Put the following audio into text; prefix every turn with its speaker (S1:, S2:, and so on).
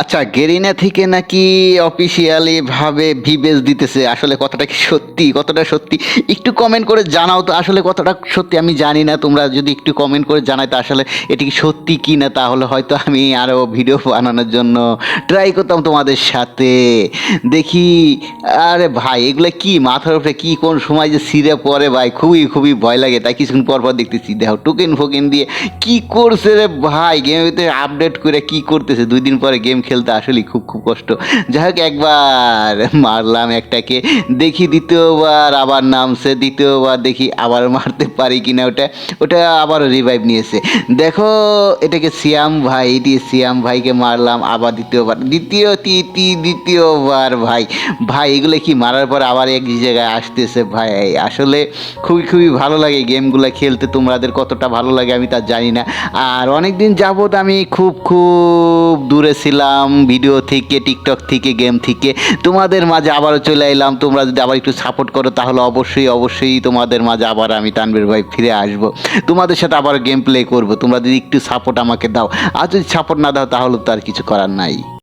S1: আচ্ছা গেরিনা থেকে নাকি অফিসিয়ালি ভাবে ভিবেজ দিতেছে আসলে কথাটা কি সত্যি কতটা সত্যি? একটু কমেন্ট করে জানাও তো আসলে কথাটা সত্যি, আমি জানি না, তোমরা যদি একটু কমেন্ট করে জানাই তো আসলে এটি কি সত্যি কি না, তাহলে হয়তো আমি আরও ভিডিও বানানোর জন্য ট্রাই করতাম তোমাদের সাথে। দেখি, আরে ভাই, এগুলো কি মাথার উপরে কি, কোন সময় যে সিরে পড়ে ভাই, খুবই খুবই ভয় লাগে, তাই কিছুক্ষণ পর পর দেখতেছি, দেখো টোকেন ফোকেন দিয়ে কি করছে রে ভাই গেমের ভিতরে আপডেট করে কি করতেছে, দুই দিন পরে গেম খেলতে আসলে খুব খুব কষ্ট। যাই হোক একবার মারলাম একটাকে। দেখি দ্বিতীয়বার আবার নামছে, দ্বিতীয়বার দেখি আবার মারতে পারি কিনা ওটা। ওটা আবার রিভাইভ নিয়েছে। দেখো, এটাকে সিয়াম ভাই এটি সিয়াম ভাইকে মারলাম, আবার দ্বিতীয়বার। দ্বিতীয় তৃতীয় দ্বিতীয়বার ভাই। ভাই, এগুলো কি মারার পর আবার এক জায়গায় আসতেছে ভাই? আসলে খুবই খুবই ভালো লাগে গেমগুলো খেলতে। তোমাদের কতটা ভালো লাগে আমি তা জানি না। আর অনেক দিন আমি খুব খুব দূরে ছিলাম। ভিডিও থেকে টিকটক থেকে গেম থেকে, তোমাদের মাঝে আবারও চলে এলাম। তোমরা যদি আবার একটু সাপোর্ট করো, তাহলে অবশ্যই অবশ্যই তোমাদের মাঝে আবার আমি তানবীর ভাই ফিরে আসব। তোমাদের সাথে আবার গেম প্লে করব। তোমরা যদি একটু সাপোর্ট আমাকে দাও, আর যদি সাপোর্ট না দাও, তাহলে তো আর কিছু করার নাই।